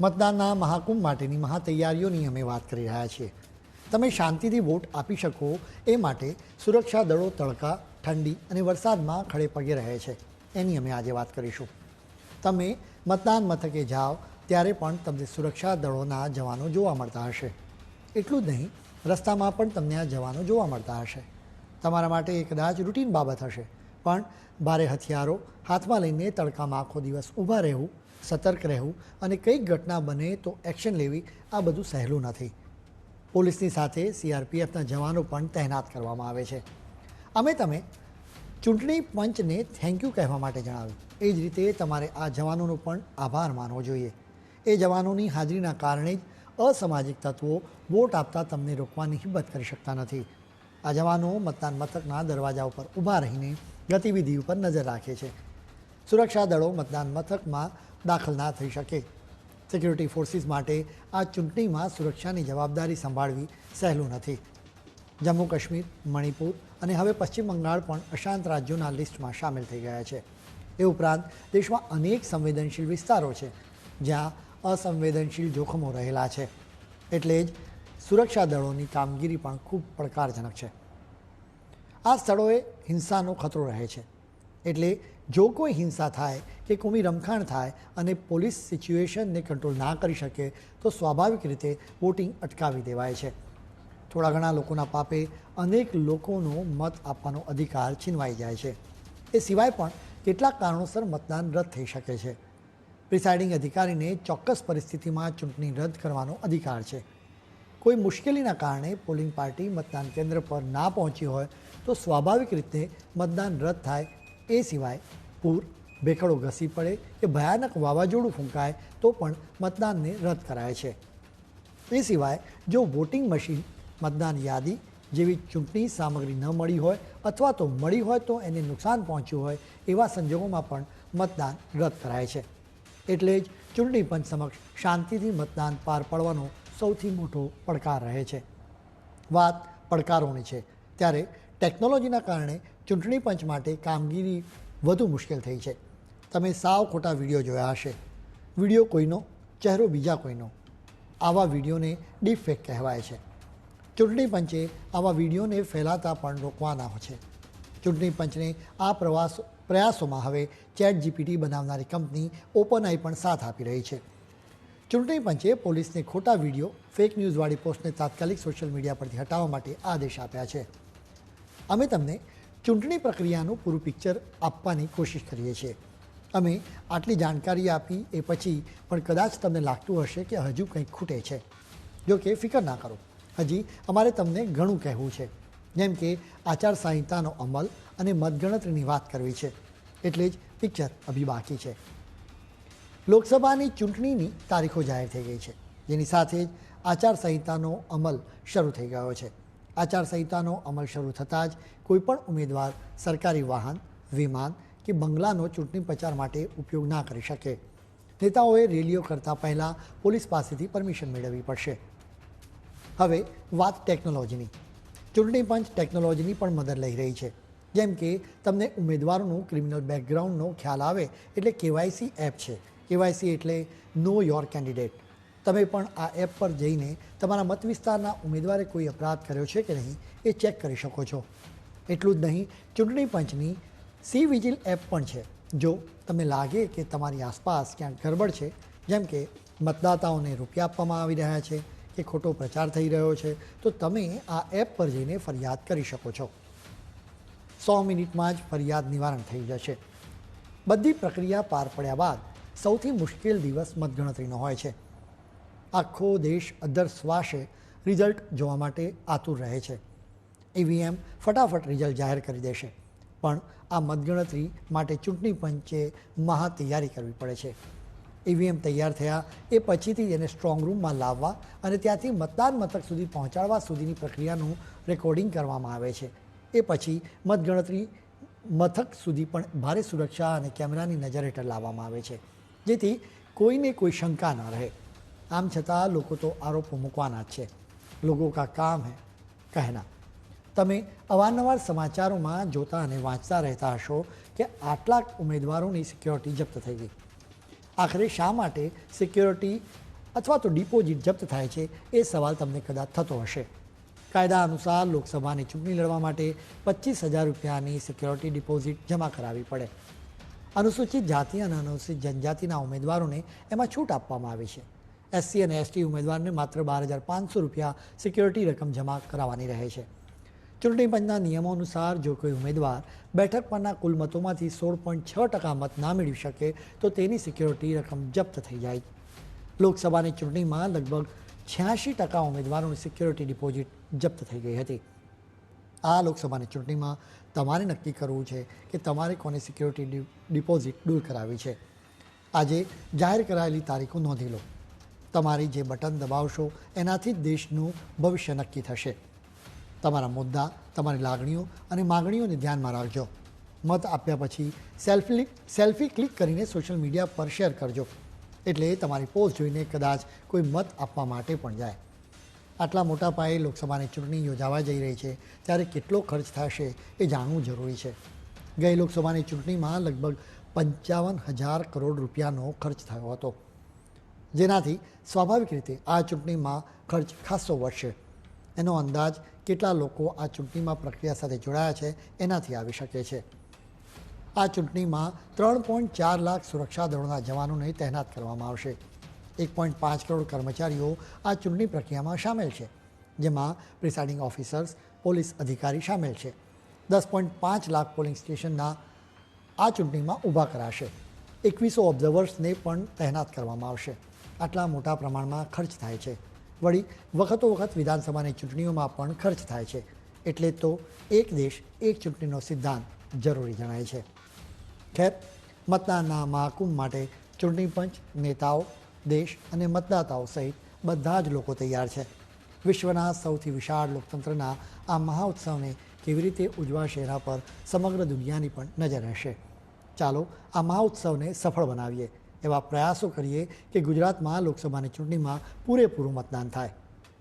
મતદાનના મહાકુંભ માટેની મહાતૈયારીઓની અમે વાત કરી રહ્યા છીએ. તમે શાંતિથી વોટ આપી શકો એ માટે સુરક્ષા દળો તડકા, ઠંડી અને વરસાદમાં ખડે પગે રહે છે. એની અમે આજે વાત કરીશું. તમે મતદાન મથકે જાઓ ત્યારે પણ તમને સુરક્ષા દળોના જવાનો જોવા મળતા હશે. એટલું જ નહીં, રસ્તામાં પણ તમને આ જવાનો જોવા મળતા હશે. તમારા માટે એ કદાચ રૂટીન બાબત હશે. પણ ભારે હથિયારો હાથમાં લઈને તડકામાં આખો દિવસ ઊભા રહેવું, સતર્ક રહેવું અને કંઈક ઘટના બને તો એક્શન લેવી આ બધું સહેલું નથી. પોલીસની સાથે સીઆરપીએફના જવાનો પણ તહેનાત કરવામાં આવે છે. અમે તમે ચૂંટણી પંચને થેન્ક યુ કહેવા માટે જણાવ્યું. એ જ રીતે તમારે આ જવાનોનો પણ આભાર માનવો જોઈએ. એ જવાનોની હાજરીના કારણે જ અસામાજિક તત્વો વોટ આપતા તમને રોકવાની હિંમત કરી શકતા નથી. આ જવાનો મતદાન મથકના દરવાજા ઉપર ઊભા રહીને ગતિવિધિ ઉપર નજર રાખે છે. સુરક્ષા દળો મતદાન મથકમાં દાખલ ના થઈ શકે. સિક્યુરિટી ફોર્સિસ માટે આ ચૂંટણીમાં સુરક્ષાની જવાબદારી સંભાળવી સહેલું નથી. જમ્મુ કાશ્મીર, મણિપુર અને હવે પશ્ચિમ બંગાળ પણ અશાંત રાજ્યોના લિસ્ટમાં સામેલ થઈ ગયા છે. એ ઉપરાંત દેશમાં અનેક સંવેદનશીલ વિસ્તારો છે, જ્યાં અસંવેદનશીલ જોખમો રહેલા છે. એટલે જ સુરક્ષા દળોની કામગીરી પણ ખૂબ પડકારજનક છે. આ સ્થળોએ હિંસાનો ખતરો રહે છે. એટલે જો કોઈ હિંસા થાય કે કોમી રમખાણ થાય અને પોલીસ સિચ્યુએશનને કંટ્રોલ ના કરી શકે, તો સ્વાભાવિક રીતે વોટિંગ અટકાવી દેવાય છે. થોડા ઘણા લોકોના પાપે અનેક લોકોનો મત આપવાનો અધિકાર છીનવાઈ જાય છે. એ સિવાય પણ કેટલાક કારણોસર મતદાન રદ થઈ શકે છે. પ્રિસાઇડિંગ અધિકારીને ચોક્કસ પરિસ્થિતિમાં ચૂંટણી રદ કરવાનો અધિકાર છે. કોઈ મુશ્કેલીના કારણે પોલિંગ પાર્ટી મતદાન કેન્દ્ર પર ના પહોંચી હોય તો સ્વાભાવિક રીતે મતદાન રદ થાય. એ સિવાય પૂર, ભેખડો ઘસી પડે કે ભયાનક વાવાઝોડું ફૂંકાય તો પણ મતદાનને રદ કરાય છે. એ સિવાય જો વોટિંગ મશીન, મતદાન યાદી જેવી ચૂંટણી સામગ્રી ન મળી હોય અથવા તો મળી હોય તો એને નુકસાન પહોંચ્યું હોય એવા સંજોગોમાં પણ મતદાન રદ કરાય છે. એટલે જ ચૂંટણી પંચ સમક્ષ શાંતિથી મતદાન પાર પાડવાનો સૌથી મોટો પડકાર રહે છે. વાત પડકારોની છે. ત્યારે ટેકનોલોજીના કારણે ચૂંટણી પંચ માટે કામગીરી વધુ મુશ્કેલ થઈ છે. તમે સાવ ખોટા વીડિયો જોયા હશે. વીડિયો કોઈનો, ચહેરો બીજા કોઈનો. આવા વિડીયોને ડીપફેક કહેવાય છે. ચૂંટણી પંચે આવા વિડીયોને ફેલાતા પણ રોકવાના છે. ચૂંટણી પંચને આ પ્રવાસ, પ્રયાસોમાં હવે ચેટ જીપીટી બનાવનારી કંપની ઓપન આઈ પણ સાથ આપી રહી છે. ચૂંટણી પંચે પોલીસને ખોટા વીડિયો ફેક ન્યૂઝવાળી પોસ્ટને તાત્કાલિક સોશિયલ મીડિયા પરથી હટાવવા માટે આદેશ આપ્યા છે. અમે તમને ચૂંટણી પ્રક્રિયાનું પૂરું પિક્ચર આપવાની કોશિશ કરીએ છીએ. અમે આટલી જાણકારી આપી એ પછી પણ કદાચ તમને લાગતું હશે કે હજુ કંઈક ખૂટે છે. જો કે ફિકર ના કરો. હજી અમારે તમને ઘણું કહેવું છે. જેમ કે આચારસંહિતાનો અમલ અને મતગણતરીની વાત કરવી છે. એટલે જ પિક્ચર અભી બાકી છે. લોકસભાની ચૂંટણીની તારીખો જાહેર થઈ ગઈ છે. જેની સાથે જ આચારસંહિતાનો અમલ શરૂ થઈ ગયો છે. આચારસંહિતાનો અમલ શરૂ થતાં જ કોઈપણ ઉમેદવાર સરકારી વાહન, વિમાન કે બંગલાનો ચૂંટણી પ્રચાર માટે ઉપયોગ ના કરી શકે. નેતાઓએ રેલીઓ કરતાં પહેલાં પોલીસ પાસેથી પરમિશન મેળવવી પડશે. હવે વાત ટેકનોલોજીની. ચૂંટણી પંચ ટેકનોલોજીની પણ મદદ લઈ રહી છે. જેમ કે તમને ઉમેદવારોનું ક્રિમિનલ બેકગ્રાઉન્ડનો ખ્યાલ આવે એટલે કેવાયસી એપ છે. કેવાયસી એટલે નો યોર કેન્ડિડેટ. તમે પણ આ એપ પર જઈને તમારા મત વિસ્તારના ઉમેદવારે કોઈ અપરાધ કર્યો છે કે નહીં એ ચેક કરી શકો છો. એટલું જ નહીં, ચૂંટણી પંચની સી વિજિલ એપ પણ છે. જો તમને લાગે કે તમારી આસપાસ ક્યાંક ગરબડ છે, જેમ કે મતદાતાઓને રૂપિયા આપવામાં આવી રહ્યા છે, કે ખોટો પ્રચાર થઈ રહ્યો છે, તો તમે આ એપ પર જઈને ફરિયાદ કરી શકો છો. સો મિનિટમાં જ ફરિયાદ નિવારણ થઈ જશે. બધી પ્રક્રિયા પાર પડ્યા બાદ સૌથી મુશ્કેલ દિવસ મતગણતરીનો હોય છે. આખો દેશ અદ્ધર શ્વાસે રિઝલ્ટ જોવા માટે આતુર રહે છે. ઈવીએમ ફટાફટ રિઝલ્ટ જાહેર કરી દેશે. પણ આ મતગણતરી માટે ચૂંટણી પંચે મહા તૈયારી કરવી પડે છે. ઈવીએમ તૈયાર થયા એ પછીથી એને સ્ટ્રોંગ રૂમમાં લાવવા અને ત્યાંથી મતદાન મથક સુધી પહોંચાડવા સુધીની પ્રક્રિયાનું રેકોર્ડિંગ કરવામાં આવે છે. એ પછી મતગણતરી મથક સુધી પણ ભારે સુરક્ષા અને કેમેરાની નજર હેઠળ લાવવામાં આવે છે. જેથી કોઈને કોઈ શંકા ન રહે. આમ છતાં લોકો તો આરોપો મૂકવાના જ છે. લોકો કા કામ હે? કહેના. તમે અવારનવાર સમાચારોમાં જોતા અને વાંચતા રહેતા હશો કે આટલા ઉમેદવારોની સિક્યોરિટી જપ્ત થઈ ગઈ. આખરે શા માટે સિક્યોરિટી અથવા તો ડિપોઝિટ જપ્ત થાય છે એ સવાલ તમને કદાચ થતો હશે. કાયદા અનુસાર લોકસભાની ચૂંટણી લડવા માટે પચીસ હજાર રૂપિયાની સિક્યોરિટી ડિપોઝિટ જમા કરાવવી પડે. અનુસૂચિત જાતિ અને અનુસૂચિત જનજાતિના ઉમેદવારોને એમાં છૂટ આપવામાં આવી છે. એસસી અને એસટી ઉમેદવારને માત્ર બાર હજાર પાંચસો રૂપિયા સિક્યોરિટી રકમ જમા કરાવવાની રહે છે. ચૂંટણી પંચના નિયમો અનુસાર જો કોઈ ઉમેદવાર બેઠક પરના કુલ મતોમાંથી સોળ પોઈન્ટ છ ટકા મત ના મેળવી શકે, તો તેની સિક્યોરિટી રકમ જપ્ત થઈ જાય. લોકસભાની ચૂંટણીમાં લગભગ છ્યાસી ટકા ઉમેદવારોની સિક્યોરિટી ડિપોઝિટ જપ્ત થઈ ગઈ હતી. આ લોકસભાની ચૂંટણીમાં તમારે નક્કી કરવું છે કે તમારે કોને સિક્યોરિટી ડિપોઝિટ દૂર કરાવી છે. આજે જાહેર કરાયેલી તારીખો નોંધી લો. તમારી જે બટન દબાવશો, એનાથી જ દેશનું ભવિષ્ય નક્કી થશે. તમારા મુદ્દા, તમારી લાગણીઓ અને માગણીઓને ધ્યાનમાં રાખજો. મત આપ્યા પછી સેલ્ફી સેલ્ફી ક્લિક કરીને સોશિયલ મીડિયા પર શેર કરજો. એટલે તમારી પોસ્ટ જોઈને કદાચ કોઈ મત આપવા માટે પણ જાય. આટલા મોટા પાયે લોકસભાની ચૂંટણી યોજાવા જઈ રહી છે, ત્યારે કેટલો ખર્ચ થશે એ જાણવું જરૂરી છે. ગઈ લોકસભાની ચૂંટણીમાં લગભગ પંચાવન હજાર કરોડ રૂપિયાનો ખર્ચ થયો હતો. જેનાથી સ્વાભાવિક રીતે આ ચૂંટણીમાં ખર્ચ ખાસો વધશે. એનો અંદાજ કેટલા લોકો આ ચૂંટણીમાં પ્રક્રિયા સાથે જોડાયા છે એનાથી આવી શકે છે. આ ચૂંટણીમાં ત્રણ પોઈન્ટ ચાર લાખ સુરક્ષા દળોના જવાનોને તહેનાત કરવામાં આવશે. એક પોઈન્ટ પાંચ કરોડ કર્મચારીઓ આ ચૂંટણી પ્રક્રિયામાં સામેલ છે, જેમાં પ્રિસાઇડિંગ ઓફિસર્સ, પોલીસ અધિકારી સામેલ છે. દસ પોઈન્ટ પાંચ લાખ પોલિંગ સ્ટેશનના આ ચૂંટણીમાં ઊભા કરાશે. એકવીસો ઓબ્ઝર્વર્સને પણ તહેનાત કરવામાં આવશે. આટલા મોટા પ્રમાણમાં ખર્ચ થાય છે. વળી, વખતો વખત વિધાનસભાની ચૂંટણીઓમાં પણ ખર્ચ થાય છે. એટલે તો એક દેશ એક ચૂંટણીનો સિદ્ધાંત જરૂરી જણાય છે. ખેર, મતદાનના મહાકુંભ માટે ચૂંટણી પંચ, નેતાઓ દેશ અને મતદાતાઓ સહિત બધા જ લોકો તૈયાર છે. વિશ્વના સૌથી વિશાળ લોકતંત્રના આ મહાઉત્સવને કેવી રીતે ઉજવાશે એના પર સમગ્ર દુનિયાની પણ નજર રહેશે. ચાલો આ મહાઉત્સવને સફળ બનાવીએ. એવા પ્રયાસો કરીએ કે ગુજરાતમાં લોકસભાની ચૂંટણીમાં પૂરેપૂરું મતદાન થાય.